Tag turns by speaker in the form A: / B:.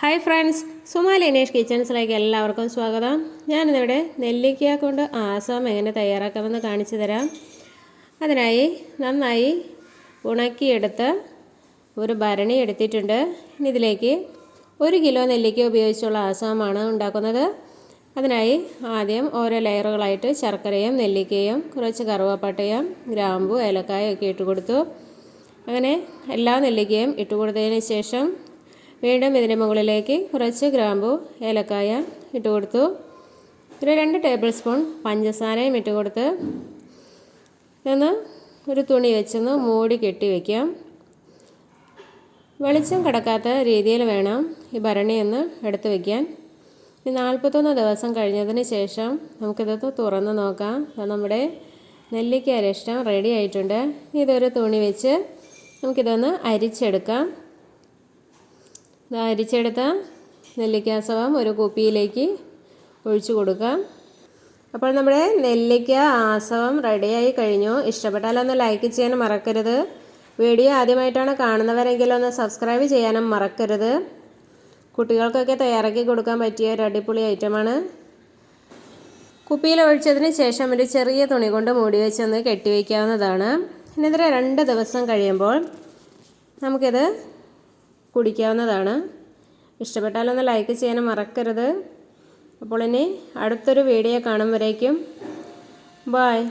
A: Hi friends Suma Linesh കിച്ചൺസിലേക്ക് എല്ലാവർക്കും സ്വാഗതം. ഞാനിന്നിവിടെ നെല്ലിക്ക കൊണ്ട് ആസാം എങ്ങനെ തയ്യാറാക്കാമെന്ന് കാണിച്ചു തരാം. അതിനായി നന്നായി ഉണക്കിയെടുത്ത് ഒരു ഭരണി എടുത്തിട്ടുണ്ട്. ഇനി ഇതിലേക്ക് ഒരു കിലോ നെല്ലിക്ക ഉപയോഗിച്ചുള്ള ആസാമാണ് ഉണ്ടാക്കുന്നത്. അതിനായി ആദ്യം ഓരോ ലെയറുകളായിട്ട് ശർക്കരയും നെല്ലിക്കയും കുറച്ച് കറുവാപ്പട്ടയും ഗ്രാമ്പു ഏലക്കായും ഒക്കെ ഇട്ട് കൊടുത്തു. അങ്ങനെ എല്ലാ നെല്ലിക്കയും ഇട്ട് കൊടുത്തതിന് ശേഷം വീണ്ടും ഇതിന് മുകളിലേക്ക് കുറച്ച് ഗ്രാമ്പു ഏലക്കായ ഇട്ട് കൊടുത്തു. ഒരു രണ്ട് ടേബിൾ സ്പൂൺ പഞ്ചസാരയും ഇട്ട് കൊടുത്ത് ഇതൊന്ന് ഒരു തുണി വെച്ചൊന്ന് മൂടി കെട്ടി വയ്ക്കാം വെളിച്ചം കിടക്കാത്ത രീതിയിൽ വേണം ഈ ഭരണി ഒന്ന് എടുത്ത് വയ്ക്കാൻ ഈ നാൽപ്പത്തൊന്ന് ദിവസം കഴിഞ്ഞതിന് ശേഷം നമുക്കിത് തുറന്ന് നോക്കാം. നമ്മുടെ നെല്ലിക്ക അരിഷ്ടം റെഡി ആയിട്ടുണ്ട്. ഇതൊരു തുണി വെച്ച് നമുക്കിതൊന്ന് അരിച്ചെടുക്കാം. അരിച്ചെടുത്ത നെല്ലിക്കാസവം ഒരു കുപ്പിയിലേക്ക് ഒഴിച്ചു കൊടുക്കാം. അപ്പോൾ നമ്മുടെ നെല്ലിക്ക ആസവം റെഡിയായി കഴിഞ്ഞു. ഇഷ്ടപ്പെട്ടാലൊന്ന് ലൈക്ക് ചെയ്യാനും മറക്കരുത്. വീഡിയോ ആദ്യമായിട്ടാണ് കാണുന്നവരെങ്കിൽ ഒന്ന് സബ്സ്ക്രൈബ് ചെയ്യാനും മറക്കരുത്. കുട്ടികൾക്കൊക്കെ തയ്യാറാക്കി കൊടുക്കാൻ പറ്റിയ ഒരു അടിപൊളി ഐറ്റമാണ് കുപ്പിയിൽ ഒഴിച്ചതിന് ശേഷം ഒരു ചെറിയ തുണി കൊണ്ട് മൂടി വെച്ചൊന്ന് കെട്ടിവയ്ക്കാവുന്നതാണ് ഇനിതിരെ രണ്ട് ദിവസം കഴിയുമ്പോൾ നമുക്കിത് കുടിക്കാവുന്നതാണ്. ഇഷ്ടപ്പെട്ടാലൊന്ന് ലൈക്ക് ചെയ്യാനും മറക്കരുത്. അപ്പോൾ ഇനി അടുത്തൊരു വീഡിയോ കാണുമ്പോഴേക്കും ബായ്